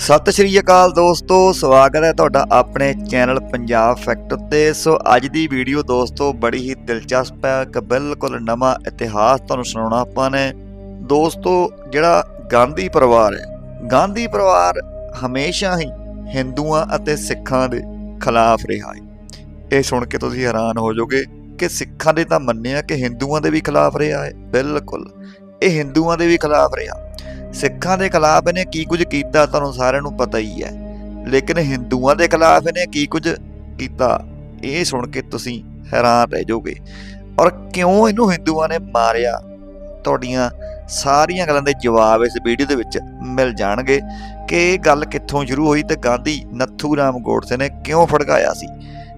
ਸਤਿ ਸ਼੍ਰੀ ਅਕਾਲ ਦੋਸਤੋ, ਸਵਾਗਤ ਹੈ ਤੁਹਾਡਾ ਆਪਣੇ ਚੈਨਲ ਪੰਜਾਬ ਫੈਕਟ ਉੱਤੇ। ਸੋ ਅੱਜ ਦੀ ਵੀਡੀਓ ਦੋਸਤੋ, ਬੜੀ ਹੀ ਦਿਲਚਸਪ ਹੈ ਕਿ ਬਿਲਕੁਲ ਨਵਾਂ ਇਤਿਹਾਸ ਤੁਹਾਨੂੰ ਸੁਣਾਉਣਾ ਆਪਾਂ ਨੇ। ਦੋਸਤੋ, ਜਿਹੜਾ ਗਾਂਧੀ ਪਰਿਵਾਰ ਹੈ, ਗਾਂਧੀ ਪਰਿਵਾਰ ਹਮੇਸ਼ਾ ਹੀ ਹਿੰਦੂਆਂ ਅਤੇ ਸਿੱਖਾਂ ਦੇ ਖਿਲਾਫ ਰਿਹਾ ਹੈ। ਇਹ ਸੁਣ ਕੇ ਤੁਸੀਂ ਹੈਰਾਨ ਹੋ ਜਾਓਗੇ ਕਿ ਸਿੱਖਾਂ ਦੇ ਤਾਂ ਮੰਨਿਆ ਕਿ ਹਿੰਦੂਆਂ ਦੇ ਵੀ ਖਿਲਾਫ ਰਿਹਾ ਹੈ, ਬਿਲਕੁਲ। ਇਹ ਹਿੰਦੂਆਂ ਦੇ ਵੀ ਖਿਲਾਫ ਰਿਹਾ। ਸਿੱਖਾਂ ਦੇ ਖਿਲਾਫ ਇਹਨੇ ਕੀ ਕੁਝ ਕੀਤਾ, ਤੁਹਾਨੂੰ ਸਾਰਿਆਂ ਨੂੰ ਪਤਾ ਹੀ ਹੈ। ਲੇਕਿਨ ਹਿੰਦੂਆਂ ਦੇ ਖਿਲਾਫ ਇਹਨੇ ਕੀ ਕੁਝ ਕੀਤਾ, ਇਹ ਸੁਣ ਕੇ ਤੁਸੀਂ ਹੈਰਾਨ ਰਹਿ ਜਾਓਗੇ। ਔਰ ਕਿਉਂ ਇਹਨੂੰ ਹਿੰਦੂਆਂ ਨੇ ਮਾਰਿਆ? ਤੁਹਾਡੀਆਂ ਸਾਰੀਆਂ ਗੱਲਾਂ ਦੇ ਜਵਾਬ ਇਸ ਵੀਡੀਓ ਦੇ ਵਿੱਚ ਮਿਲ ਜਾਣਗੇ ਕਿ ਇਹ ਗੱਲ ਕਿੱਥੋਂ ਸ਼ੁਰੂ ਹੋਈ ਤੇ ਗਾਂਧੀ ਨੱਥੂ ਰਾਮ ਗੋਡਸੇ ਨੇ ਕਿਉਂ ਫੜਕਾਇਆ ਸੀ।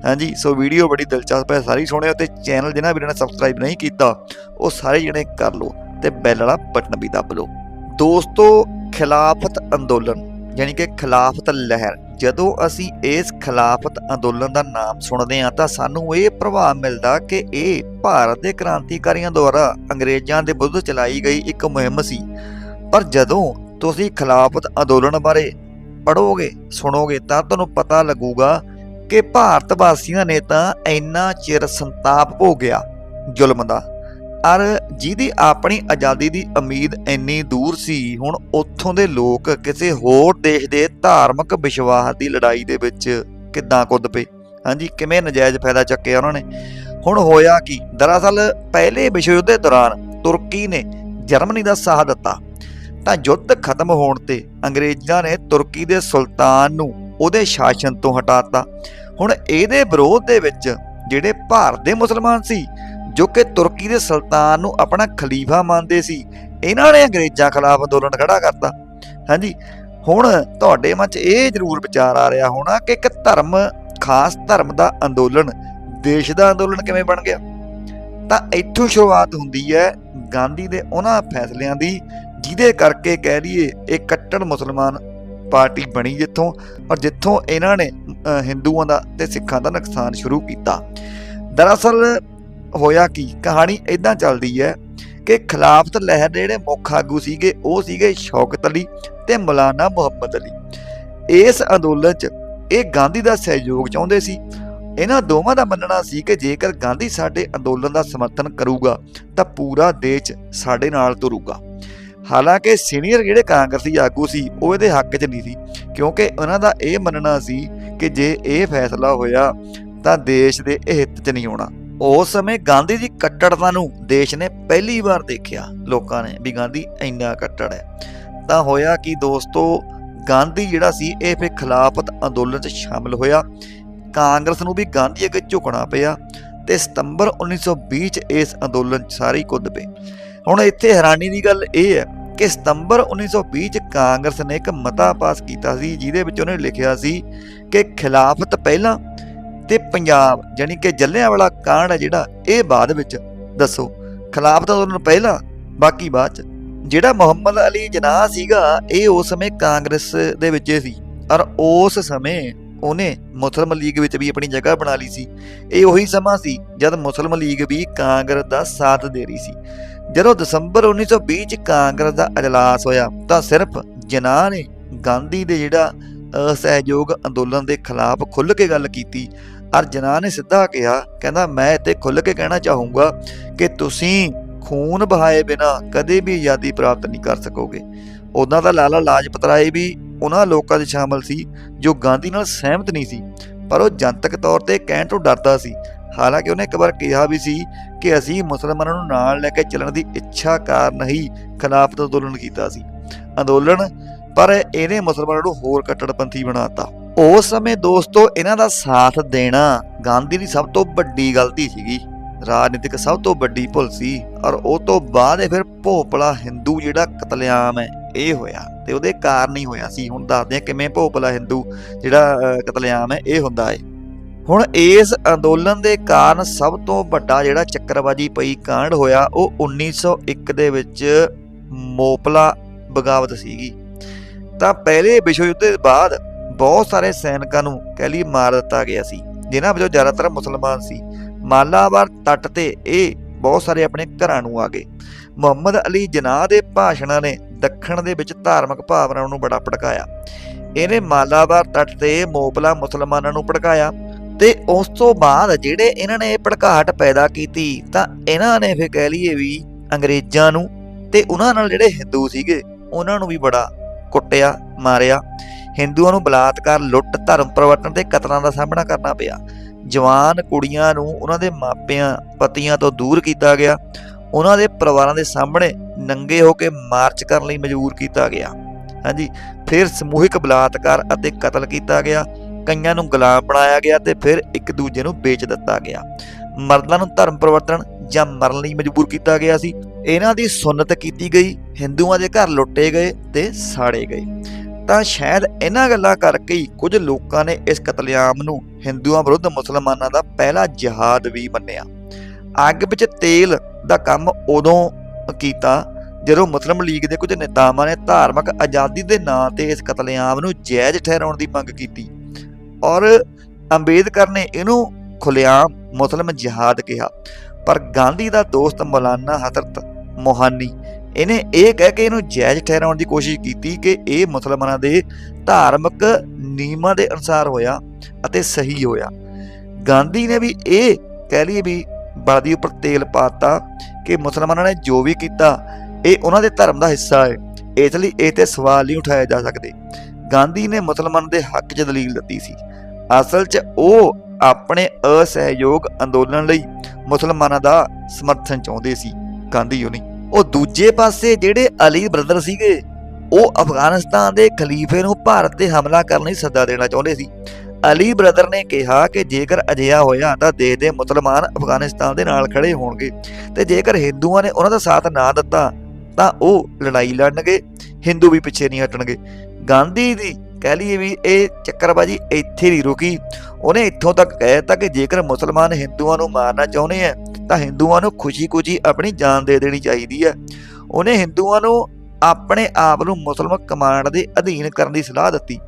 ਹਾਂਜੀ, ਸੋ ਵੀਡੀਓ ਬੜੀ ਦਿਲਚਸਪ ਹੈ, ਸਾਰੀ ਸੁਣਿਓ ਤੇ ਚੈਨਲ ਜਿਹਨਾਂ ਵੀਰਾਂ ਨੇ ਸਬਸਕ੍ਰਾਈਬ ਨਹੀਂ ਕੀਤਾ, ਉਹ ਸਾਰੇ ਜਣੇ ਕਰ ਲਓ ਤੇ ਬੈਲ ਵਾਲਾ ਬਟਨ ਵੀ ਦੱਬ ਲਓ। ਦੋਸਤੋ, ਖਿਲਾਫਤ ਅੰਦੋਲਨ, ਯਾਨੀ ਕਿ ਖਿਲਾਫਤ ਲਹਿਰ, ਜਦੋਂ ਅਸੀਂ ਇਸ ਖਿਲਾਫਤ ਅੰਦੋਲਨ ਦਾ ਨਾਮ ਸੁਣਦੇ ਹਾਂ, ਤਾਂ ਸਾਨੂੰ ਇਹ ਪ੍ਰਭਾਵ ਮਿਲਦਾ ਕਿ ਇਹ ਭਾਰਤ ਦੇ ਕ੍ਰਾਂਤੀਕਾਰੀਆਂ ਦੁਆਰਾ ਅੰਗਰੇਜ਼ਾਂ ਦੇ ਵਿਰੁੱਧ ਚਲਾਈ ਗਈ ਇੱਕ ਮੁਹਿੰਮ ਸੀ। ਪਰ ਜਦੋਂ ਤੁਸੀਂ ਖਿਲਾਫਤ ਅੰਦੋਲਨ ਬਾਰੇ ਪੜੋਗੇ ਸੁਣੋਗੇ, ਤਾਂ ਤੁਹਾਨੂੰ ਪਤਾ ਲੱਗੂਗਾ ਕਿ ਭਾਰਤ ਵਾਸੀਆਂ ਨੇ ਤਾਂ ਇੰਨਾ ਚਿਰ ਸੰਤਾਪ ਭੋਗਿਆ ਜ਼ੁਲਮ ਦਾ। ਅਰ ਜਿਹਦੀ ਆਪਣੀ ਆਜ਼ਾਦੀ ਦੀ ਉਮੀਦ ਇੰਨੀ ਦੂਰ ਸੀ, ਹੁਣ ਉੱਥੋਂ ਦੇ ਲੋਕ ਕਿਸੇ ਹੋਰ ਦੇਸ਼ ਦੇ ਧਾਰਮਿਕ ਵਿਸ਼ਵਾਸ ਦੀ ਲੜਾਈ ਦੇ ਵਿੱਚ ਕਿੱਦਾਂ ਕੁੱਦ ਪਏ? ਹਾਂਜੀ, ਕਿਵੇਂ ਨਜਾਇਜ਼ ਫਾਇਦਾ ਚੱਕਿਆ ਉਹਨਾਂ ਨੇ? ਹੁਣ ਹੋਇਆ ਕੀ? ਦਰਅਸਲ ਪਹਿਲੇ ਵਿਸ਼ਵ ਯੁੱਧ ਦੇ ਦੌਰਾਨ ਤੁਰਕੀ ਨੇ ਜਰਮਨੀ ਦਾ ਸਾਥ ਦਿੱਤਾ। ਤਾਂ ਯੁੱਧ ਖਤਮ ਹੋਣ ਤੇ ਅੰਗਰੇਜ਼ਾਂ ਨੇ ਤੁਰਕੀ ਦੇ ਸੁਲਤਾਨ ਨੂੰ ਉਹਦੇ ਸ਼ਾਸਨ ਤੋਂ ਹਟਾਤਾ ਹੁਣ ਇਹਦੇ ਵਿਰੋਧ ਦੇ ਵਿੱਚ ਜਿਹੜੇ ਭਾਰਤ ਦੇ ਮੁਸਲਮਾਨ ਸੀ ਜੋ ਕਿ ਤੁਰਕੀ ਦੇ ਸੁਲਤਾਨ ਨੂੰ ਆਪਣਾ ਖਲੀਫਾ ਮੰਨਦੇ ਸੀ। ਇਹਨਾਂ ਨੇ ਅੰਗਰੇਜ਼ਾਂ ਖਿਲਾਫ ਅੰਦੋਲਨ ਖੜਾ ਕਰਤਾ। ਹਾਂਜੀ, ਹੁਣ ਤੁਹਾਡੇ ਮਨ 'ਚ ਇਹ ਜ਼ਰੂਰ ਵਿਚਾਰ ਆ ਰਿਹਾ ਹੋਣਾ ਕਿ ਇੱਕ ਧਰਮ, ਖਾਸ ਧਰਮ ਦਾ ਅੰਦੋਲਨ, ਦੇਸ਼ ਦਾ ਅੰਦੋਲਨ ਕਿਵੇਂ ਬਣ ਗਿਆ? ਤਾਂ ਇੱਥੋਂ ਸ਼ੁਰੂਆਤ ਹੁੰਦੀ ਹੈ ਗਾਂਧੀ ਦੇ ਉਹਨਾਂ ਫੈਸਲਿਆਂ ਦੀ, ਜਿਹਦੇ ਕਰਕੇ ਕਹਿ ਲਈਏ ਇਹ ਕੱਟੜ ਮੁਸਲਮਾਨ ਪਾਰਟੀ ਬਣੀ ਜਿੱਥੋਂ ਔਰ ਜਿੱਥੋਂ ਇਹਨਾਂ ਨੇ ਹਿੰਦੂਆਂ ਦਾ ਤੇ ਸਿੱਖਾਂ ਦਾ ਨੁਕਸਾਨ ਸ਼ੁਰੂ ਕੀਤਾ। ਦਰਅਸਲ ਹੋਇਆ ਕੀ? ਕਹਾਣੀ ਇਦਾਂ ਚੱਲਦੀ ਹੈ ਕਿ ਖਿਲਾਫਤ ਲਹਿਰ ਦੇ ਜਿਹੜੇ ਮੁੱਖ ਆਗੂ ਸੀਗੇ, ਉਹ ਸੀਗੇ ਸ਼ੌਕਤ ਅਲੀ ਤੇ ਮੌਲਾਨਾ ਮੁਹੰਮਦ ਅਲੀ। ਇਸ ਅੰਦੋਲਨ 'ਚ ਇਹ ਗਾਂਧੀ ਦਾ ਸਹਿਯੋਗ ਚਾਹੁੰਦੇ ਸੀ। ਇਹਨਾਂ ਦੋਵਾਂ ਦਾ ਮੰਨਣਾ ਸੀ ਕਿ ਜੇਕਰ ਗਾਂਧੀ ਸਾਡੇ ਅੰਦੋਲਨ ਦਾ ਸਮਰਥਨ ਕਰੂਗਾ, ਤਾਂ ਪੂਰਾ ਦੇਸ਼ ਸਾਡੇ ਨਾਲ ਤੁਰੂਗਾ। ਹਾਲਾਂਕਿ ਸੀਨੀਅਰ ਜਿਹੜੇ ਕਾਂਗਰਸੀ ਆਗੂ ਸੀ, ਉਹ ਇਹਦੇ ਹੱਕ 'ਚ ਨਹੀਂ ਸੀ, ਕਿਉਂਕਿ ਉਹਨਾਂ ਦਾ ਇਹ ਮੰਨਣਾ ਸੀ ਕਿ ਜੇ ਇਹ ਫੈਸਲਾ ਹੋਇਆ, ਤਾਂ ਦੇਸ਼ ਦੇ ਹਿੱਤ 'ਚ ਨਹੀਂ ਹੋਣਾ। ਉਸ ਸਮੇਂ ਗਾਂਧੀ ਦੀ ਕੱਟੜਤਾ ਨੂੰ ਦੇਸ਼ ਨੇ ਪਹਿਲੀ ਵਾਰ ਦੇਖਿਆ, ਲੋਕਾਂ ਨੇ ਵੀ ਗਾਂਧੀ ਇੰਨਾ ਕੱਟੜ ਹੈ। ਤਾਂ ਹੋਇਆ ਕਿ ਦੋਸਤੋ, ਗਾਂਧੀ ਜਿਹੜਾ ਸੀ, ਇਹ ਫਿਰ ਖਿਲਾਫਤ ਅੰਦੋਲਨ 'ਚ ਸ਼ਾਮਲ ਹੋਇਆ। ਕਾਂਗਰਸ ਨੂੰ ਵੀ ਗਾਂਧੀ ਅੱਗੇ ਝੁਕਣਾ ਪਿਆ ਤੇ ਸਤੰਬਰ 1920 'ਚ ਇਸ ਅੰਦੋਲਨ 'ਚ ਸਾਰੇ ਕੁੱਦ ਪਏ। ਹੁਣ ਇੱਥੇ ਹੈਰਾਨੀ ਦੀ ਗੱਲ ਇਹ ਹੈ ਕਿ ਸਤੰਬਰ 1920 'ਚ ਕਾਂਗਰਸ ਨੇ ਇੱਕ ਮਤਾ ਪਾਸ ਕੀਤਾ ਸੀ, ਜਿਹਦੇ ਵਿੱਚ ਉਹਨੇ ਲਿਖਿਆ ਸੀ ਕਿ ਖਿਲਾਫਤ ਪਹਿਲਾਂ ਤੇ ਪੰਜਾਬ ਯਾਨੀ ਕਿ ਜੱਲਿਆਂਵਾਲਾ ਕਾਂਡ ਹੈ ਜਿਹੜਾ, ਇਹ ਬਾਅਦ ਵਿੱਚ ਦੱਸੋ। ਖਿਲਾਫਤ ਅੰਦੋਲਨ ਪਹਿਲਾਂ, ਬਾਕੀ ਬਾਅਦ ਚ। ਜਿਹੜਾ ਮੁਹੰਮਦ ਅਲੀ ਜਨਾਹ ਸੀਗਾ, ਇਹ ਉਸ ਸਮੇਂ ਕਾਂਗਰਸ ਦੇ ਵਿੱਚ ਸੀ। ਔਰ ਉਸ ਸਮੇਂ ਉਹਨੇ ਮੁਸਲਿਮ ਲੀਗ ਵਿੱਚ ਵੀ ਆਪਣੀ ਜਗ੍ਹਾ ਬਣਾ ਲਈ ਸੀ। ਇਹ ਉਹੀ ਸਮਾਂ ਸੀ ਜਦ ਮੁਸਲਿਮ ਲੀਗ ਵੀ ਕਾਂਗਰਸ ਦਾ ਸਾਥ ਦੇ ਰਹੀ ਸੀ। ਜਦੋਂ ਦਸੰਬਰ 1920 ਚ ਕਾਂਗਰਸ ਦਾ ਅਜਲਾਸ ਹੋਇਆ, ਤਾਂ ਸਿਰਫ ਜਨਾਹ ਨੇ ਗਾਂਧੀ ਦੇ ਜਿਹੜਾ ਅਸਹਿਯੋਗ ਅੰਦੋਲਨ ਦੇ ਖਿਲਾਫ ਖੁੱਲ੍ਹ ਕੇ ਗੱਲ ਕੀਤੀ। ਔਰ ਨੇ ਸਿੱਧਾ ਕਿਹਾ, ਕਹਿੰਦਾ, ਮੈਂ ਇੱਥੇ ਖੁੱਲ੍ਹ ਕੇ ਕਹਿਣਾ ਚਾਹੂੰਗਾ ਕਿ ਤੁਸੀਂ ਖੂਨ ਬਹਾਏ ਬਿਨਾ ਕਦੇ ਵੀ ਆਜ਼ਾਦੀ ਪ੍ਰਾਪਤ ਨਹੀਂ ਕਰ ਸਕੋਗੇ। ਉਦਾਂ ਦਾ ਲਾਲਾ ਲਾਜਪਤ ਰਾਏ ਵੀ ਉਹਨਾਂ ਲੋਕਾਂ 'ਚ ਸ਼ਾਮਲ ਸੀ, ਜੋ ਗਾਂਧੀ ਨਾਲ ਸਹਿਮਤ ਨਹੀਂ ਸੀ, ਪਰ ਉਹ ਜਨਤਕ ਤੌਰ ਤੇ ਕਹਿਣ ਤੋਂ ਡਰਦਾ ਸੀ। ਹਾਲਾਂਕਿ ਉਹਨੇ ਇੱਕ ਵਾਰ ਕਿਹਾ ਵੀ ਸੀ ਕਿ ਅਸੀਂ ਮੁਸਲਮਾਨਾਂ ਨੂੰ ਨਾਲ ਲੈ ਕੇ ਚੱਲਣ ਦੀ ਇੱਛਾ ਕਾਰਨ ਹੀ ਖਿਲਾਫਤ ਅੰਦੋਲਨ ਕੀਤਾ ਸੀ। ਅੰਦੋਲਨ, ਪਰ ਇਹਨੇ ਮੁਸਲਮਾਨਾਂ ਨੂੰ ਹੋਰ ਕੱਟੜਪੰਥੀ ਬਣਾਤਾ ਉਸ ਸਮੇਂ ਦੋਸਤੋ ਇਹਨਾਂ ਦਾ ਸਾਥ ਦੇਣਾ ਗਾਂਧੀ ਦੀ ਸਭ ਤੋਂ ਵੱਡੀ ਗਲਤੀ ਸੀਗੀ। ਰਾਜਨੀਤਿਕ ਸਭ ਤੋਂ ਵੱਡੀ ਭੁੱਲ ਸੀ ਔਰ ਉਹ ਤੋਂ ਬਾਅਦ ਇਹ ਫਿਰ ਭੋਪਲਾ ਹਿੰਦੂ ਜਿਹੜਾ ਕਤਲੇਆਮ ਹੈ, ਇਹ ਹੋਇਆ ਤੇ ਉਹਦੇ ਕਾਰਨ ਹੀ ਹੋਇਆ ਸੀ। ਹੁਣ ਦੱਸਦੇ ਆ ਕਿਵੇਂ ਭੋਪਲਾ ਹਿੰਦੂ ਜਿਹੜਾ ਕਤਲੇਆਮ ਹੈ, ਇਹ ਹੁੰਦਾ ਹੈ। ਹੁਣ ਇਸ ਅੰਦੋਲਨ ਦੇ ਕਾਰਨ ਸਭ ਤੋਂ ਵੱਡਾ ਜਿਹੜਾ ਚੱਕਰਬਾਜੀ ਪਈ ਕਾਂਡ ਹੋਇਆ, ਉਹ 1901 ਦੇ ਵਿੱਚ ਮੋਪਲਾ ਬਗਾਵਤ ਸੀਗੀ। ਤਾਂ ਪਹਿਲੇ ਵਿਸ਼ਵ ਯੁੱਧ ਦੇ ਬਾਅਦ ਬਹੁਤ ਸਾਰੇ ਸੈਨਿਕਾਂ ਨੂੰ ਕਹਿ ਲਈ ਮਾਰ ਦਿੱਤਾ ਗਿਆ ਸੀ, ਜਿਨ੍ਹਾਂ ਵਿੱਚੋਂ ਜ਼ਿਆਦਾਤਰ ਮੁਸਲਮਾਨ ਸੀ। ਮਾਲਾਬਾਰ ਤੱਟ ਤੇ ਇਹ ਬਹੁਤ ਸਾਰੇ ਆਪਣੇ ਘਰਾਂ ਨੂੰ ਆ ਗਏ। ਮੁਹੰਮਦ ਅਲੀ ਜਨਾਹ ਦੇ ਭਾਸ਼ਣਾਂ ਨੇ ਦੱਖਣ ਦੇ ਵਿੱਚ ਧਾਰਮਿਕ ਭਾਵਨਾਵਾਂ ਨੂੰ ਬੜਾ ਭੜਕਾਇਆ। ਇਹਨੇ ਮਾਲਾਬਾਰ ਤੱਟ ਤੇ ਮੋਬਲਾ ਮੁਸਲਮਾਨਾਂ ਨੂੰ ਭੜਕਾਇਆ ਤੇ ਉਸ ਤੋਂ ਬਾਅਦ ਜਿਹੜੇ ਇਹਨਾਂ ਨੇ ਇਹ ਭੜਕਾਹਟ ਪੈਦਾ ਕੀਤੀ ਤਾਂ ਇਹਨਾਂ ਨੇ ਫਿਰ ਕਹਿ ਲਈਏ ਵੀ ਅੰਗਰੇਜ਼ਾਂ ਨੂੰ ਤੇ ਉਹਨਾਂ ਨਾਲ ਜਿਹੜੇ ਹਿੰਦੂ ਸੀਗੇ, ਉਹਨਾਂ ਨੂੰ ਵੀ ਬੜਾ ਕੁੱਟਿਆ, ਮਾਰਿਆ। ਹਿੰਦੂਆਂ ਨੂੰ ਬਲਾਤਕਾਰ, ਲੁੱਟ, ਧਰਮ ਪਰਿਵਰਤਨ ਤੇ ਕਤਲਾਂ ਦਾ ਸਾਹਮਣਾ ਕਰਨਾ ਪਿਆ। ਜਵਾਨ ਕੁੜੀਆਂ ਨੂੰ ਉਹਨਾਂ ਦੇ ਮਾਪਿਆਂ, ਪਤੀਆਂ ਤੋਂ ਦੂਰ ਕੀਤਾ ਗਿਆ। ਉਹਨਾਂ ਦੇ ਪਰਿਵਾਰਾਂ ਦੇ ਸਾਹਮਣੇ ਨੰਗੇ ਹੋ ਕੇ ਮਾਰਚ ਕਰਨ ਲਈ ਮਜਬੂਰ ਕੀਤਾ ਗਿਆ। ਹਾਂਜੀ, ਫਿਰ ਸਮੂਹਿਕ ਬਲਾਤਕਾਰ ਅਤੇ ਕਤਲ ਕੀਤਾ ਗਿਆ। ਕਈਆਂ ਨੂੰ ਗੁਲਾਮ ਬਣਾਇਆ ਗਿਆ ਤੇ ਫਿਰ ਇੱਕ ਦੂਜੇ ਨੂੰ ਵੇਚ ਦਿੱਤਾ ਗਿਆ। ਮਰਦਾਂ ਨੂੰ ਧਰਮ ਪਰਿਵਰਤਨ ਜਾਂ ਮਰਨ ਲਈ ਮਜਬੂਰ ਕੀਤਾ ਗਿਆ ਸੀ। ਇਹਨਾਂ ਦੀ ਸੁਨਤ ਕੀਤੀ ਗਈ। ਹਿੰਦੂਆਂ ਦੇ ਘਰ ਲੁੱਟੇ ਗਏ ਤੇ ਸਾੜੇ ਗਏ। ਤਾਂ ਸ਼ਾਇਦ ਇਹਨਾਂ ਗੱਲਾਂ ਕਰਕੇ ਹੀ ਕੁਝ ਲੋਕਾਂ ਨੇ ਇਸ ਕਤਲੇਆਮ ਨੂੰ ਹਿੰਦੂਆਂ ਵਿਰੁੱਧ ਮੁਸਲਮਾਨਾਂ ਦਾ ਪਹਿਲਾ ਜਿਹਾਦ ਵੀ ਮੰਨਿਆ। ਅੱਗ ਵਿੱਚ ਤੇਲ ਦਾ ਕੰਮ ਉਦੋਂ ਕੀਤਾ ਜਦੋਂ ਮੁਸਲਿਮ ਲੀਗ ਦੇ ਕੁਝ ਨੇਤਾਵਾਂ ਨੇ ਧਾਰਮਿਕ ਆਜ਼ਾਦੀ ਦੇ ਨਾਂ ਤੇ ਇਸ ਕਤਲੇਆਮ ਨੂੰ ਜਾਇਜ਼ ਠਹਿਰਾਉਣ ਦੀ ਮੰਗ ਕੀਤੀ ਔਰ ਅੰਬੇਦਕਰ ਨੇ ਇਹਨੂੰ ਖੁੱਲ੍ਹੇਆਮ ਮੁਸਲਿਮ ਜਿਹਾਦ ਕਿਹਾ। ਪਰ ਗਾਂਧੀ ਦਾ ਦੋਸਤ ਮੌਲਾਨਾ ਹਜ਼ਰਤ ਮੋਹਾਨੀ ਇਹਨੇ ਇਹ ਕਹਿ ਕੇ ਇਹਨੂੰ ਜਾਇਜ਼ ਠਹਿਰਾਉਣ ਦੀ ਕੋਸ਼ਿਸ਼ ਕੀਤੀ ਕਿ ਇਹ ਮੁਸਲਮਾਨਾਂ ਦੇ ਧਾਰਮਿਕ ਨਿਯਮਾਂ ਦੇ ਅਨੁਸਾਰ ਹੋਇਆ ਅਤੇ ਸਹੀ ਹੋਇਆ। ਗਾਂਧੀ ਨੇ ਵੀ ਇਹ ਕਹਿ ਲਈ ਵੀ ਬਲਦੀ ਉੱਪਰ ਤੇਲ ਪਾਤਾ ਕਿ ਮੁਸਲਮਾਨਾਂ ਨੇ ਜੋ ਵੀ ਕੀਤਾ, ਇਹ ਉਹਨਾਂ ਦੇ ਧਰਮ ਦਾ ਹਿੱਸਾ ਹੈ। ਇਸ ਲਈ ਇਹ ਤੇ ਸਵਾਲ ਨਹੀਂ ਉਠਾਏ ਜਾ ਸਕਦੇ। ਗਾਂਧੀ ਨੇ ਮੁਸਲਮਾਨ ਦੇ ਹੱਕ 'ਚ ਦਲੀਲ ਦਿੱਤੀ ਸੀ। ਅਸਲ 'ਚ ਉਹ ਆਪਣੇ ਅਸਹਿਯੋਗ ਅੰਦੋਲਨ ਲਈ ਮੁਸਲਮਾਨਾਂ ਦਾ ਸਮਰਥਨ ਚਾਹੁੰਦੇ ਸੀ। ਗਾਂਧੀ ਹੋਣੀ ਉਹ ਦੂਜੇ ਪਾਸੇ ਜਿਹੜੇ ਅਲੀ ਬ੍ਰਦਰ ਸੀਗੇ, ਉਹ ਅਫਗਾਨਿਸਤਾਨ ਦੇ ਖਲੀਫੇ ਨੂੰ ਭਾਰਤ ਤੇ ਹਮਲਾ ਕਰਨ ਲਈ ਸੱਦਾ ਦੇਣਾ ਚਾਹੁੰਦੇ ਸੀ। ਅਲੀ ਬ੍ਰਦਰ ਨੇ ਕਿਹਾ ਕਿ ਜੇਕਰ ਅਜਿਹਾ ਹੋਇਆ ਤਾਂ ਦੇਸ਼ ਦੇ ਮੁਸਲਮਾਨ ਅਫਗਾਨਿਸਤਾਨ ਦੇ ਨਾਲ ਖੜੇ ਹੋਣਗੇ ਤੇ ਜੇਕਰ ਹਿੰਦੂਆਂ ਨੇ ਉਹਨਾਂ ਦਾ ਸਾਥ ਨਾ ਦਿੱਤਾ, ਤਾਂ ਉਹ ਲੜਾਈ ਲੜਨਗੇ, ਹਿੰਦੂ ਵੀ ਪਿੱਛੇ ਨਹੀਂ ਹਟਣਗੇ। ਗਾਂਧੀ ਦੀ ਕਹਿ ਲਈਏ ਵੀ ਇਹ ਚੱਕਰਬਾਜੀ ਇੱਥੇ ਨਹੀਂ ਰੁਕੀ। ਉਹਨੇ ਇੱਥੋਂ ਤੱਕ ਕਹਿਤਾ ਕਿ ਜੇਕਰ ਮੁਸਲਮਾਨ ਹਿੰਦੂਆਂ ਨੂੰ ਮਾਰਨਾ ਚਾਹੁੰਦੇ ਆ ਤਾਂ ਹਿੰਦੂਆਂ ਨੂੰ ਖੁਸ਼ੀ-ਖੁਸ਼ੀ ਆਪਣੀ ਜਾਨ ਦੇ ਦੇਣੀ ਚਾਹੀਦੀ ਹੈ। ਉਹਨੇ ਹਿੰਦੂਆਂ ਨੂੰ ਆਪਣੇ ਆਪ ਨੂੰ ਮੁਸਲਮਾਨ ਕਮਾਂਡ ਦੇ ਅਧੀਨ ਕਰਨ ਦੀ ਸਲਾਹ ਦਿੱਤੀ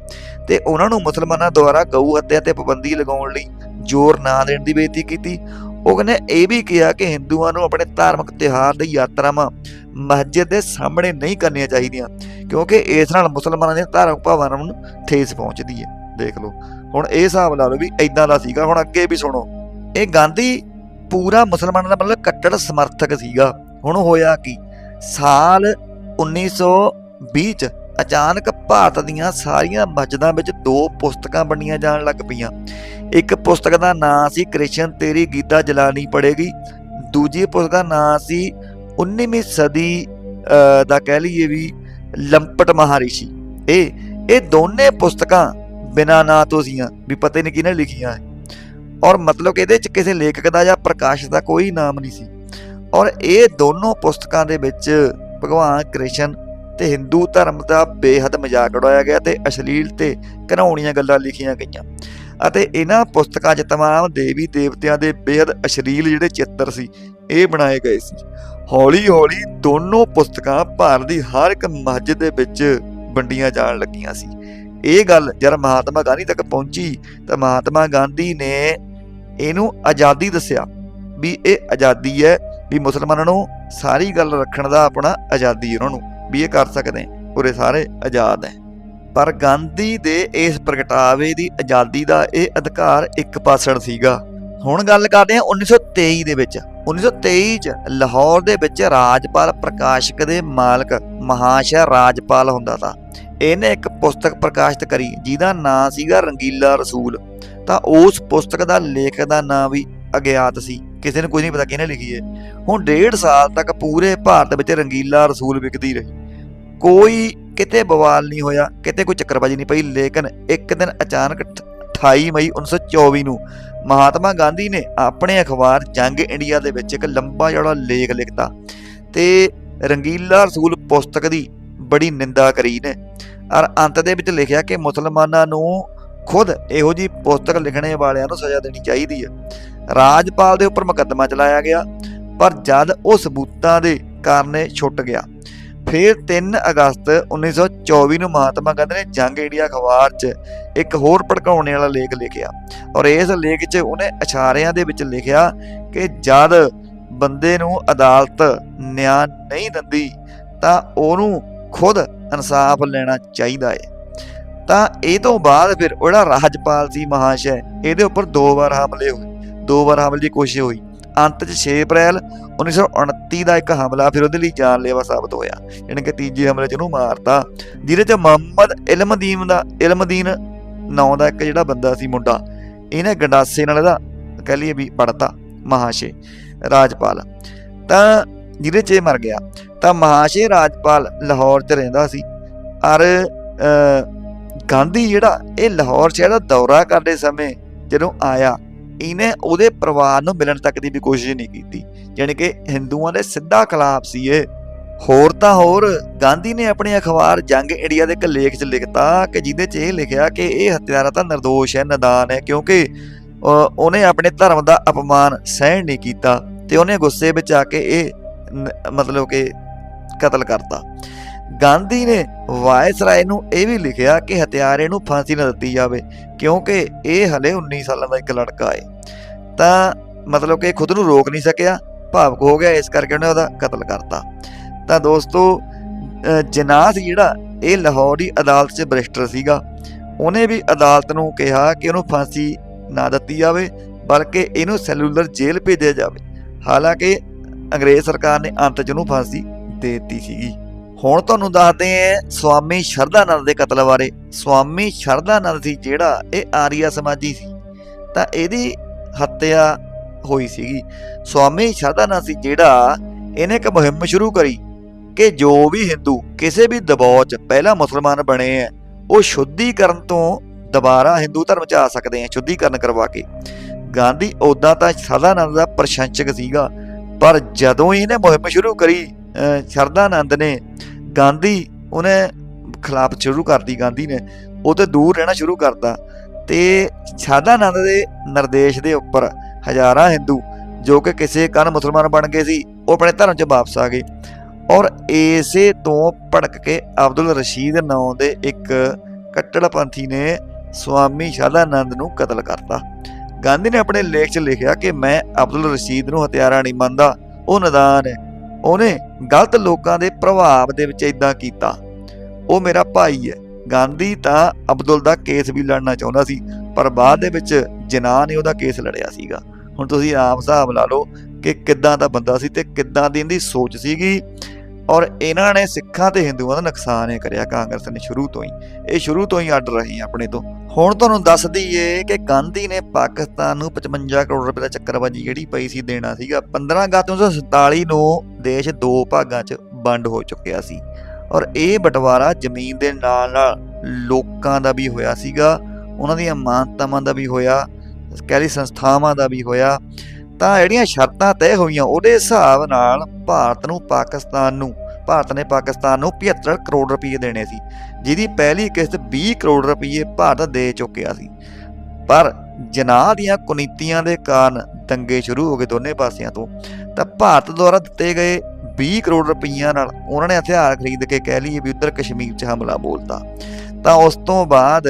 ਤੇ ਉਹਨਾਂ ਨੂੰ ਮੁਸਲਮਾਨਾਂ ਦੁਆਰਾ ਗਊ ਹੱਤਿਆ ਤੇ ਪਾਬੰਦੀ ਲਗਾਉਣ ਲਈ ਜ਼ੋਰ ਨਾ ਦੇਣ ਦੀ ਬੇਨਤੀ ਕੀਤੀ। ਉਹ ਕਹਿੰਦੇ ਇਹ ਵੀ ਕਿਹਾ ਕਿ ਹਿੰਦੂਆਂ ਨੂੰ ਆਪਣੇ ਧਾਰਮਿਕ ਤਿਉਹਾਰ ਦੀ ਯਾਤਰਾਵਾਂ ਮਸਜਿਦ ਦੇ ਸਾਹਮਣੇ ਨਹੀਂ ਕਰਨੀਆਂ ਚਾਹੀਦੀਆਂ ਕਿਉਂਕਿ ਇਸ ਨਾਲ ਮੁਸਲਮਾਨਾਂ ਦੀਆਂ ਧਾਰਮਿਕ ਭਾਵਨਾਵਾਂ ਨੂੰ ਠੇਸ ਪਹੁੰਚਦੀ ਹੈ। ਦੇਖ ਲਓ, ਹੁਣ ਇਹ ਹਿਸਾਬ ਲਾ ਲਓ ਵੀ ਐਦਾਂ ਦਾ ਸੀਗਾ, ਹੁਣ ਅੱਗੇ ਵੀ ਸੁਣੋ। ਇਹ ਗਾਂਧੀ ਪੂਰਾ ਮੁਸਲਮਾਨਾਂ ਦਾ ਮਤਲਬ ਕੱਟੜ ਸਮਰਥਕ ਸੀਗਾ। ਹੁਣ ਹੋਇਆ ਕੀ? ਸਾਲ 1920 ਚ ਅਚਾਨਕ ਭਾਰਤ ਦੀਆਂ ਸਾਰੀਆਂ ਮਸਜਿਦਾਂ ਵਿੱਚ ਦੋ ਪੁਸਤਕਾਂ ਬਣੀਆਂ ਜਾਣ ਲੱਗ ਪਈਆਂ। ਇੱਕ ਪੁਸਤਕ ਦਾ ਨਾਂ ਸੀ ਕ੍ਰਿਸ਼ਨ ਤੇਰੀ ਗੀਤਾ ਜਲਾਨੀ ਪੜੇਗੀ ਦੂਜੀ ਪੁਸਤਕ ਦਾ ਨਾਂ ਸੀ 19ਵੀਂ ਸਦੀ ਦਾ ਕਹਿ ਲਈਏ ਵੀ ਲੰਪਟ ਮਹਾਰਿਸ਼ੀ। ਇਹ ਇਹ ਦੋਨੇ ਪੁਸਤਕਾਂ ਬਿਨਾਂ ਨਾਂ ਤੋਂ ਸੀਆਂ, ਵੀ ਪਤਾ ਹੀ ਨਹੀਂ ਕਿਹਨੇ ਲਿਖੀਆਂ। ਔਰ ਮਤਲਬ ਕਿ ਇਹਦੇ ਚ ਕਿਸੇ ਲੇਖਕ ਦਾ ਜਾਂ ਪ੍ਰਕਾਸ਼ਕ ਦਾ ਕੋਈ ਨਾਮ ਨਹੀਂ ਸੀ। ਔਰ ਇਹ ਦੋਨੋਂ ਪੁਸਤਕਾਂ ਦੇ ਵਿੱਚ ਭਗਵਾਨ ਕ੍ਰਿਸ਼ਨ ਤੇ ਹਿੰਦੂ ਧਰਮ ਦਾ ਬੇਹੱਦ ਮਜ਼ਾਕ ਉਡਾਇਆ ਗਿਆ ਤੇ ਅਸ਼ਲੀਲ ਤੇ ਘਿਨਾਉਣੀਆਂ ਗੱਲਾਂ ਲਿਖੀਆਂ ਗਈਆਂ। ਅਤੇ ਇਹਨਾਂ ਪੁਸਤਕਾਂ 'ਚ ਤਮਾਮ ਦੇਵੀ ਦੇਵਤਿਆਂ ਦੇ ਬੇਹੱਦ ਅਸ਼ਲੀਲ ਜਿਹੜੇ ਚਿੱਤਰ ਸੀ, ਇਹ ਬਣਾਏ ਗਏ ਸੀ। ਹੌਲੀ ਹੌਲੀ ਦੋਨੋਂ ਪੁਸਤਕਾਂ ਭਾਰਤ ਦੀ ਹਰ ਇੱਕ ਮਸਜਿਦ ਦੇ ਵਿੱਚ ਵੰਡੀਆਂ ਜਾਣ ਲੱਗੀਆਂ ਸੀ। ਇਹ ਗੱਲ ਜਦ ਮਹਾਤਮਾ ਗਾਂਧੀ ਤੱਕ ਪਹੁੰਚੀ ਤਾਂ ਮਹਾਤਮਾ ਗਾਂਧੀ ਨੇ ਇਹਨੂੰ ਆਜ਼ਾਦੀ ਦੱਸਿਆ ਵੀ ਇਹ ਆਜ਼ਾਦੀ ਹੈ ਵੀ ਮੁਸਲਮਾਨਾਂ ਨੂੰ ਸਾਰੀ ਗੱਲ ਰੱਖਣ ਦਾ ਆਪਣਾ ਆਜ਼ਾਦੀ ਉਹਨਾਂ ਨੂੰ, ਵੀ ਇਹ ਕਰ ਸਕਦੇ ਹੈ ਸਾਰੇ ਆਜ਼ਾਦ ਹੈ। ਪਰ ਗਾਂਧੀ ਦੇ ਇਸ ਪ੍ਰਗਟਾਵੇ ਦੀ ਆਜ਼ਾਦੀ ਦਾ ਇਹ ਅਧਿਕਾਰ ਇੱਕ ਪਾਸੜ ਸੀਗਾ। ਹੁਣ ਗੱਲ ਕਰਦੇ ਹਾਂ 1923 ਦੇ ਵਿੱਚ। 1923 ਚ ਲਾਹੌਰ ਦੇ ਵਿੱਚ ਰਾਜਪਾਲ ਪ੍ਰਕਾਸ਼ਕ ਦੇ ਮਾਲਕ ਮਹਾਸ਼ਾ ਰਾਜਪਾਲ ਹੁੰਦਾ ਤਾ। ਇਹਨੇ ਇੱਕ ਪੁਸਤਕ ਪ੍ਰਕਾਸ਼ਿਤ ਕਰੀ, ਜਿਹਦਾ ਨਾਂ ਸੀਗਾ ਰੰਗੀਲਾ ਰਸੂਲ। ਤਾਂ ਉਸ ਪੁਸਤਕ ਦਾ ਲੇਖਕ ਦਾ ਨਾਂ ਵੀ ਅਗਿਆਤ ਸੀ। ਕਿਸੇ ਨੂੰ ਕੁਝ ਨਹੀਂ ਪਤਾ ਕਿਹਨੇ ਲਿਖੀ ਹੈ ਹੁਣ ਡੇਢ ਸਾਲ ਤੱਕ ਪੂਰੇ ਭਾਰਤ ਵਿੱਚ ਰੰਗੀਲਾ ਰਸੂਲ ਵਿਕਦੀ ਰਹੀ। ਕੋਈ ਕਿਤੇ ਬਵਾਲ ਨਹੀਂ ਹੋਇਆ, ਕਿਤੇ ਕੋਈ ਚੱਕਰਬਾਜੀ ਨਹੀਂ ਪਈ, ਲੇਕਿਨ ਇੱਕ ਦਿਨ ਅਚਾਨਕ 28 ਮਈ 1924 ਨੂੰ ਮਹਾਤਮਾ ਗਾਂਧੀ ਨੇ ਆਪਣੇ ਅਖਬਾਰ ਜੰਗ ਇੰਡੀਆ ਦੇ ਵਿੱਚ ਇੱਕ ਲੰਬਾ ਜਿਹੜਾ ਲੇਖ ਲਿਖਤਾ ਤੇ ਰੰਗੀਲਾ ਰਸੂਲ ਪੁਸਤਕ ਦੀ ਬੜੀ ਨਿੰਦਾ ਕਰੀ ਨੇ। ਔਰ ਅੰਤ ਦੇ ਵਿੱਚ ਲਿਖਿਆ ਕਿ ਮੁਸਲਮਾਨਾਂ ਨੂੰ ਖੁਦ ਇਹੋ ਜੀ ਪੁਸਤਕ ਲਿਖਣੇ ਵਾਲਿਆਂ ਨੂੰ ਸਜ਼ਾ ਦੇਣੀ ਚਾਹੀਦੀ ਹੈ। ਰਾਜਪਾਲ ਦੇ ਉੱਪਰ ਮੁਕੱਦਮਾ ਚਲਾਇਆ ਗਿਆ, ਪਰ ਜਦ ਉਹ ਸਬੂਤਾਂ ਦੇ ਕਾਰਨੇ ਛੁੱਟ ਗਿਆ, ਫਿਰ 3 ਅਗਸਤ 1924 ਨੂੰ ਮਹਾਤਮਾ ਗਾਂਧੀ ਨੇ ਜੰਗ ਇੰਡੀਆ ਅਖਬਾਰ 'ਚ ਇੱਕ ਹੋਰ ਭੜਕਾਉਣ ਵਾਲਾ ਲੇਖ ਲਿਖਿਆ। ਔਰ ਇਸ ਲੇਖ 'ਚ ਉਹਨੇ ਇਸ਼ਾਰਿਆਂ ਦੇ ਵਿੱਚ ਲਿਖਿਆ ਕਿ ਜਦ ਬੰਦੇ ਨੂੰ ਅਦਾਲਤ ਨਿਆਂ ਨਹੀਂ ਦਿੰਦੀ, ਤਾਂ ਉਹਨੂੰ ਖੁਦ ਇਨਸਾਫ ਲੈਣਾ ਚਾਹੀਦਾ ਹੈ। ਤਾਂ ਇਹ ਤੋਂ ਬਾਅਦ ਫਿਰ ਉਹਦਾ ਰਾਜਪਾਲ ਸੀ ਮਹਾਸ਼ੈ, ਇਹਦੇ ਉੱਪਰ ਦੋ ਵਾਰ ਹਮਲੇ ਹੋਏ, ਦੋ ਵਾਰ ਹਮਲੇ ਦੀ ਕੋਸ਼ਿਸ਼ ਹੋਈ। ਅੰਤ 'ਚ 6 ਅਪ੍ਰੈਲ 1929 ਦਾ ਇੱਕ ਹਮਲਾ ਫਿਰ ਉਹਦੇ ਲਈ ਜਾਨਲੇਵਾ ਸਾਬਤ ਹੋਇਆ ਯਾਨੀ ਕਿ ਤੀਜੇ ਹਮਲੇ 'ਚ ਉਹਨੂੰ ਮਾਰਤਾ, ਜਿਹਦੇ 'ਚ ਮੁਹੰਮਦ ਇਲਮਦੀਨ ਦਾ, ਇਲਮਦੀਨ ਨਾਂ ਦਾ ਇੱਕ ਜਿਹੜਾ ਬੰਦਾ ਸੀ ਮੁੰਡਾ, ਇਹਨੇ ਗੰਡਾਸੇ ਨਾਲ ਇਹਦਾ ਕਹਿ ਲਈਏ ਵੀ ਪੜਤਾ ਮਹਾਸ਼ੇ, ਰਾਜਪਾਲ। ਤਾਂ ਜਿਹਦੇ 'ਚ ਇਹ ਮਰ ਗਿਆ, ਤਾਂ ਮਹਾਸ਼ੇ ਰਾਜਪਾਲ ਲਾਹੌਰ 'ਚ ਰਹਿੰਦਾ ਸੀ, ਔਰ ਗਾਂਧੀ ਜਿਹੜਾ ਇਹ ਲਾਹੌਰ ਸ਼ਹਿਰ ਦਾ ਦੌਰਾ ਕਰਦੇ ਸਮੇਂ ਜਦੋਂ ਆਇਆ, ਇਹਨੇ ਉਹਦੇ ਪਰਿਵਾਰ ਨੂੰ ਮਿਲਣ ਤੱਕ ਦੀ ਵੀ ਕੋਸ਼ਿਸ਼ ਨਹੀਂ ਕੀਤੀ। ਯਾਨੀ ਕਿ ਹਿੰਦੂਆਂ ਦੇ ਸਿੱਧਾ ਖਿਲਾਫ ਸੀ ਇਹ। ਹੋਰ ਤਾਂ ਹੋਰ, ਗਾਂਧੀ ਨੇ ਆਪਣੇ ਅਖਬਾਰ ਜੰਗ ਇੰਡੀਆ ਦੇ ਇੱਕ ਲੇਖ 'ਚ ਲਿਖਤਾ ਕਿ ਜਿਹਦੇ 'ਚ ਇਹ ਲਿਖਿਆ ਕਿ ਇਹ ਹਤਿਆਰਾ ਤਾਂ નિર્ਦੋਸ਼ ਹੈ, ਨਦਾਨ ਹੈ, ਕਿਉਂਕਿ ਉਹਨੇ ਆਪਣੇ ਧਰਮ ਦਾ ਅਪਮਾਨ ਸਹਿਣ ਨਹੀਂ ਕੀਤਾ ਤੇ ਉਹਨੇ ਗੁੱਸੇ ਵਿੱਚ ਆ ਕੇ ਇਹ ਮਤਲਬ ਕਿ ਕਤਲ ਕਰਤਾ। ਗਾਂਧੀ ਨੇ ਵਾਇਸਰਾਏ ਨੂੰ ਇਹ ਵੀ ਲਿਖਿਆ ਕਿ ਹਥਿਆਰੇ ਨੂੰ ਫਾਂਸੀ ਨਾ ਦਿੱਤੀ ਜਾਵੇ, ਕਿਉਂਕਿ ਇਹ ਹਲੇ 19 ਸਾਲਾਂ ਦਾ ਇੱਕ ਲੜਕਾ ਹੈ ਤਾਂ ਮਤਲਬ ਕਿ ਖੁਦ ਨੂੰ ਰੋਕ ਨਹੀਂ ਸਕਿਆ, ਭਾਵਕ ਹੋ ਗਿਆ, ਇਸ ਕਰਕੇ ਉਹਨੇ ਉਹਦਾ ਕਤਲ ਕਰਤਾ। ਤਾਂ ਦੋਸਤੋ, ਅਹ ਜਿਹੜਾ, ਇਹ ਲਾਹੌਰ ਦੀ ਅਦਾਲਤ 'ਚ ਬਰਿਸ਼ਟਰ ਸੀਗਾ। ਉਹਨੇ ਵੀ ਅਦਾਲਤ ਨੂੰ ਕਿਹਾ ਕਿ ਉਹਨੂੰ ਫਾਂਸੀ ਨਾ ਦਿੱਤੀ ਜਾਵੇ, ਬਲਕਿ ਇਹਨੂੰ ਸੈਲੂਲਰ ਜੇਲ੍ਹ ਭੇਜਿਆ ਜਾਵੇ। ਹਾਲਾਂਕਿ ਅੰਗਰੇਜ਼ ਸਰਕਾਰ ਨੇ ਅੰਤ 'ਚ ਉਹਨੂੰ ਫਾਂਸੀ ਦੇ ਦਿੱਤੀ ਸੀਗੀ। ਹੁਣ ਤੁਹਾਨੂੰ ਦੱਸਦੇ ਹਾਂ ਸਵਾਮੀ ਸ਼ਰਧਾਨੰਦ ਦੇ ਕਤਲ ਬਾਰੇ। ਸਵਾਮੀ ਸ਼ਰਧਾਨੰਦ ਸੀ ਜਿਹੜਾ ਇਹ ਆਰੀਆ ਸਮਾਜੀ ਸੀ। ਤਾਂ ਇਹਦੀ ਹੱਤਿਆ ਹੋਈ ਸੀਗੀ। ਸਵਾਮੀ ਸ਼ਰਧਾਨੰਦ ਸੀ ਜਿਹੜਾ ਇਹਨੇ ਇੱਕ ਮੁਹਿੰਮ ਸ਼ੁਰੂ ਕਰੀ ਕਿ ਜੋ ਵੀ ਹਿੰਦੂ ਕਿਸੇ ਵੀ ਦਬਾਅ 'ਚ ਪਹਿਲਾਂ ਮੁਸਲਮਾਨ ਬਣੇ ਆ, ਉਹ ਸ਼ੁੱਧੀਕਰਨ ਤੋਂ ਦੁਬਾਰਾ ਹਿੰਦੂ ਧਰਮ 'ਚ ਆ ਸਕਦੇ ਆ, ਸ਼ੁੱਧੀਕਰਨ ਕਰਵਾ ਕੇ। ਗਾਂਧੀ ਉਦਾਂ ਤਾਂ ਸ਼ਰਧਾਨੰਦ ਦਾ ਪ੍ਰਸ਼ੰਸਕ ਸੀਗਾ, ਪਰ ਜਦੋਂ ਹੀ ਇਹਨੇ ਮੁਹਿੰਮ ਸ਼ੁਰੂ ਕਰੀ ਅਹ ਸ਼ਰਧਾਨੰਦ ਨੇ, ਗਾਂਧੀ ਉਹਨੇ ਖਿਲਾਫ ਸ਼ੁਰੂ ਕਰਦੀ ਗਾਂਧੀ ਨੇ, ਉਹ ਤੇ ਦੂਰ ਰਹਿਣਾ ਸ਼ੁਰੂ ਕਰਤਾ ਤੇ ਸ਼ਰਧਾਨੰਦ ਦੇ ਨਿਰਦੇਸ਼ ਦੇ ਉੱਪਰ ਹਜ਼ਾਰਾਂ ਹਿੰਦੂ ਜੋ ਕਿ ਕਿਸੇ ਕਾਰਨ ਮੁਸਲਮਾਨ ਬਣ ਗਏ ਸੀ, ਉਹ ਆਪਣੇ ਧਰਮ 'ਚ ਵਾਪਸ ਆ ਗਏ ਔਰ ਇਸੇ ਤੋਂ ਭੜਕ ਕੇ ਅਬਦੁਲ ਰਸ਼ੀਦ ਨਾਂ ਦੇ ਇੱਕ ਕੱਟੜਪੰਥੀ ਨੇ ਸਵਾਮੀ ਸ਼ਰਧਾਨੰਦ ਨੂੰ ਕਤਲ ਕਰਤਾ। ਗਾਂਧੀ ਨੇ ਆਪਣੇ ਲੇਖ 'ਚ ਲਿਖਿਆ ਕਿ ਮੈਂ ਅਬਦੁਲ ਰਸ਼ੀਦ ਨੂੰ ਹਥਿਆਰਾ ਨਹੀਂ ਮੰਨਦਾ, ਉਹ ਨਦਾਨ ਹੈ। ਉਹਨੇ ਗਲਤ ਲੋਕਾਂ ਦੇ ਪ੍ਰਭਾਵ ਦੇ ਵਿੱਚ ਇਦਾਂ ਕੀਤਾ। ਉਹ ਮੇਰਾ ਭਾਈ ਹੈ। ਗਾਂਧੀ ਤਾਂ ਅਬਦੁਲ ਦਾ ਕੇਸ ਵੀ ਲੜਨਾ ਚਾਹੁੰਦਾ ਸੀ, ਪਰ ਬਾਅਦ ਦੇ ਵਿੱਚ ਜਿਨਾਹ ਨੇ ਉਹਦਾ ਕੇਸ ਲੜਿਆ ਸੀਗਾ। ਹੁਣ ਤੁਸੀਂ ਆਪ ਹਿਸਾਬ ਲਾ ਲਓ ਕਿ ਕਿੱਦਾਂ ਦਾ ਬੰਦਾ ਸੀ ਤੇ ਕਿੱਦਾਂ ਦੀ ਇਹਦੀ ਸੋਚ ਸੀਗੀ। ਔਰ ਇਹਨਾਂ ਨੇ ਸਿੱਖਾਂ ਤੇ ਹਿੰਦੂਆਂ ਦਾ ਨੁਕਸਾਨ ਇਹ ਕਰਿਆ, ਕਾਂਗਰਸ ਨੇ ਸ਼ੁਰੂ ਤੋਂ ਹੀ। ਇਹ ਸ਼ੁਰੂ ਤੋਂ ਹੀ ਅੱਡ ਰਹੇ ਆਪਣੇ ਤੋਂ। ਹੁਣ ਤੁਹਾਨੂੰ ਦੱਸ ਦਈਏ ਕਿ ਗਾਂਧੀ ਨੇ ਪਾਕਿਸਤਾਨ ਨੂੰ 55 ਕਰੋੜ ਰੁਪਏ ਦਾ ਚੱਕਰਬਾਜੀ ਜਿਹੜੀ ਪਈ ਸੀ ਦੇਣਾ ਸੀਗਾ 15 ਅਗਸਤ 1947 ਨੂੰ ਦੇਸ਼ ਦੋ ਭਾਗਾਂ 'ਚ ਵੰਡ ਹੋ ਚੁੱਕਿਆ ਸੀ। ਔਰ ਇਹ ਬਟਵਾਰਾ ਜ਼ਮੀਨ ਦੇ ਨਾਲ ਨਾਲ ਲੋਕਾਂ ਦਾ ਵੀ ਹੋਇਆ ਸੀਗਾ, ਉਹਨਾਂ ਦੀਆਂ ਮਾਨਤਾਵਾਂ ਦਾ ਵੀ ਹੋਇਆ, ਕਹਿ ਸੰਸਥਾਵਾਂ ਦਾ ਵੀ ਹੋਇਆ। ਤਾਂ ਜਿਹੜੀਆਂ ਸ਼ਰਤਾਂ ਤੈਅ ਹੋਈਆਂ, ਉਹਦੇ ਹਿਸਾਬ ਨਾਲ ਭਾਰਤ ਨੂੰ ਪਾਕਿਸਤਾਨ ਨੂੰ, ਭਾਰਤ ਨੇ ਪਾਕਿਸਤਾਨ ਨੂੰ 75 ਕਰੋੜ ਰੁਪਏ ਦੇਣੇ ਸੀ, ਜਿਹਦੀ ਪਹਿਲੀ ਕਿਸ਼ਤ 20 ਕਰੋੜ ਰੁਪਏ ਭਾਰਤ ਦੇ ਚੁੱਕਿਆ ਸੀ। ਪਰ ਜਨਾਹ ਦੀਆਂ ਕੁਨੀਤੀਆਂ ਦੇ ਕਾਰਨ ਦੰਗੇ ਸ਼ੁਰੂ ਹੋ ਗਏ ਦੋਨੇ ਪਾਸਿਆਂ ਤੋਂ। ਤਾਂ ਭਾਰਤ ਦੁਆਰਾ ਦਿੱਤੇ ਗਏ 20 ਕਰੋੜ ਰੁਪਈਆਂ ਨਾਲ ਉਹਨਾਂ ਨੇ ਹਥਿਆਰ ਖਰੀਦ ਕੇ ਕਹਿ ਲਈਏ ਵੀ ਉੱਧਰ ਕਸ਼ਮੀਰ 'ਚ ਹਮਲਾ ਬੋਲਤਾ। ਤਾਂ ਉਸ ਤੋਂ ਬਾਅਦ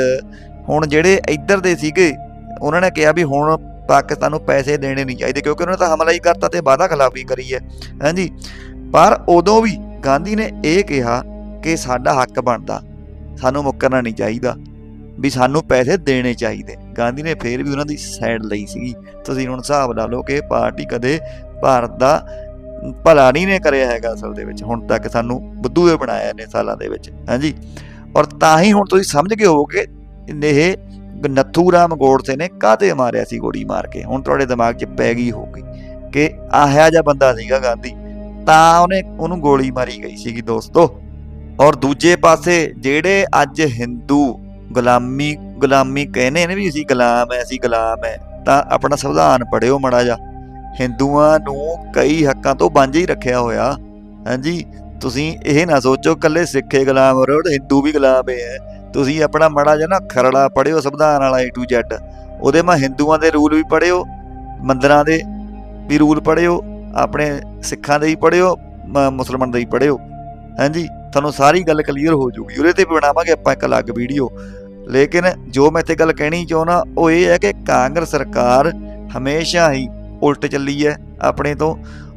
ਹੁਣ ਜਿਹੜੇ ਇੱਧਰ ਦੇ ਸੀਗੇ, ਉਹਨਾਂ ਨੇ ਕਿਹਾ ਵੀ ਹੁਣ ਪਾਕਿਸਤਾਨ ਨੂੰ ਪੈਸੇ ਦੇਣੇ ਨਹੀਂ ਚਾਹੀਦੇ ਕਿਉਂਕਿ ਉਹਨਾਂ ਨੇ ਤਾਂ ਹਮਲਾ ਹੀ ਕਰਤਾ ਤੇ ਵਾਅਦਾ ਖਿਲਾਫੀ ਕਰੀ ਹੈ। ਹਾਂਜੀ। ਪਰ ਉਦੋਂ ਵੀ ਗਾਂਧੀ ਨੇ ਇਹ ਕਿਹਾ ਕਿ ਸਾਡਾ ਹੱਕ ਬਣਦਾ। ਸਾਨੂੰ ਮੁੱਕਰਨਾ ਨਹੀਂ ਚਾਹੀਦਾ। ਵੀ ਸਾਨੂੰ ਪੈਸੇ ਦੇਣੇ ਚਾਹੀਦੇ। ਗਾਂਧੀ ਨੇ ਫੇਰ ਵੀ ਉਹਨਾਂ ਦੀ ਸਾਈਡ ਲਈ ਸੀਗੀ। ਤੁਸੀਂ ਹੁਣ ਹਿਸਾਬ ਲਾ ਲਓ ਕਿ ਪਾਰਟੀ ਕਦੇ ਭਾਰਤ ਦਾ ਭਲਾ ਨਹੀਂ ਨੇ ਕਰਿਆ ਹੈਗਾ ਅਸਲ ਦੇ ਵਿੱਚ। ਹੁਣ ਤੱਕ ਸਾਨੂੰ ਬੁੱਧੂ ਦੇ ਬਣਾਇਆ ਨੇ ਸਾਲਾਂ ਦੇ ਵਿੱਚ। ਹਾਂਜੀ। ਔਰ ਤਾਂ ਹੀ ਹੁਣ ਤੁਸੀਂ ਸਮਝ ਗਏ ਹੋਵੋਗੇ, ਇਹ ਨੱਥੂ ਰਾਮ ਗੋਡਸੇ ਨੇ ਕਾਹਤੇ ਮਾਰਿਆ ਸੀ ਗੋਲੀ ਮਾਰ ਕੇ? ਹੁਣ ਤੁਹਾਡੇ ਦਿਮਾਗ 'ਚ ਪੈ ਗਈ ਹੋਊਗੀ ਕਿ ਆਹਿਆ ਜਿਹਾ ਬੰਦਾ ਸੀਗਾ ਗਾਂਧੀ। ਤਾਂ ਉਹਨੇ, ਉਹਨੂੰ ਗੋਲੀ ਮਾਰੀ ਗਈ ਸੀਗੀ ਦੋਸਤੋ। ਔਰ ਦੂਜੇ ਪਾਸੇ ਜਿਹੜੇ ਅੱਜ ਹਿੰਦੂ ਗੁਲਾਮੀ ਗੁਲਾਮੀ ਕਹਿੰਦੇ ਨੇ ਵੀ ਅਸੀਂ ਗੁਲਾਮ ਐ, ਅਸੀਂ ਗੁਲਾਮ ਐ, ਤਾਂ ਆਪਣਾ ਸੰਵਿਧਾਨ ਪੜਿਓ ਮੜਾ ਜਾ ਹਿੰਦੂਆਂ ਨੂੰ ਕਈ ਹੱਕਾਂ ਤੋਂ ਵਾਂਝੇ ਹੀ ਰੱਖਿਆ ਹੋਇਆ। ਹਾਂਜੀ, ਤੁਸੀਂ ਇਹ ਨਾ ਸੋਚੋ ਕੱਲੇ ਸਿੱਖੇ ਗੁਲਾਮ ਹੋ ਰਹੇ ਹਿੰਦੂ ਵੀ ਗੁਲਾਮ ਹੈ ਤੁਸੀਂ ਆਪਣਾ ਮੜਾ ਜਿਹਾ ਨਾ ਖਰੜਾ ਪੜਿਓ ਸੰਵਿਧਾਨ ਵਾਲਾ A to Z ਉਹਦੇ ਮੈਂ ਹਿੰਦੂਆਂ ਦੇ ਰੂਲ ਵੀ ਪੜਿਓ ਮੰਦਰਾਂ ਦੇ ਵੀ ਰੂਲ ਪੜਿਓ ਆਪਣੇ ਸਿੱਖਾਂ ਦੇ ਵੀ ਪੜਿਓ ਮੁਸਲਮਾਨ ਦੇ ਵੀ ਪੜਿਓ ਹਾਂਜੀ, ਤੁਹਾਨੂੰ ਸਾਰੀ ਗੱਲ ਕਲੀਅਰ ਹੋ ਜੂਗੀ। ਉਹਦੇ ਤੇ ਵੀ ਬਣਾਵਾਂਗੇ ਆਪਾਂ ਇੱਕ ਅਲੱਗ ਵੀਡੀਓ ਲੇਕਿਨ ਜੋ ਮੈਂ ਇੱਥੇ ਗੱਲ ਕਹਿਣੀ ਚਾਹੁੰਦਾ, ਉਹ ਇਹ ਹੈ ਕਿ ਕਾਂਗਰਸ ਸਰਕਾਰ ਹਮੇਸ਼ਾ ਹੀ ਉਲਟ ਚੱਲੀ ਹੈ ਆਪਣੇ ਤੋਂ।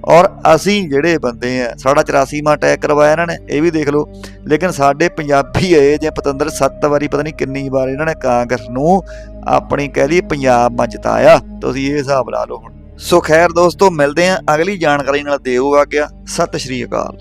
ਔਰ ਅਸੀਂ ਜਿਹੜੇ ਬੰਦੇ ਆ, ਸਾਡਾ 84ਵਾਂ ਅਟੈਕ ਕਰਵਾਇਆ ਇਹਨਾਂ ਨੇ, ਇਹ ਵੀ ਦੇਖ ਲਓ। ਲੇਕਿਨ ਸਾਡੇ ਪੰਜਾਬੀ ਆਏ ਜੇ ਪਤੰਦਰ, ਸੱਤ ਵਾਰੀ ਪਤਾ ਨਹੀਂ ਕਿੰਨੀ ਵਾਰ ਇਹਨਾਂ ਨੇ ਕਾਂਗਰਸ ਨੂੰ ਆਪਣੀ ਕਹਿ ਲਈ ਪੰਜਾਬ ਮਾ ਤੁਸੀਂ ਇਹ ਹਿਸਾਬ ਲਾ ਲਓ ਹੁਣ। ਸੋ ਖੈਰ ਦੋਸਤੋ, ਮਿਲਦੇ ਆਂ ਅਗਲੀ ਜਾਣਕਾਰੀ ਨਾਲ ਦਿਓ ਆ ਗਿਆ ਸਤਿ ਸ਼੍ਰੀ ਅਕਾਲ।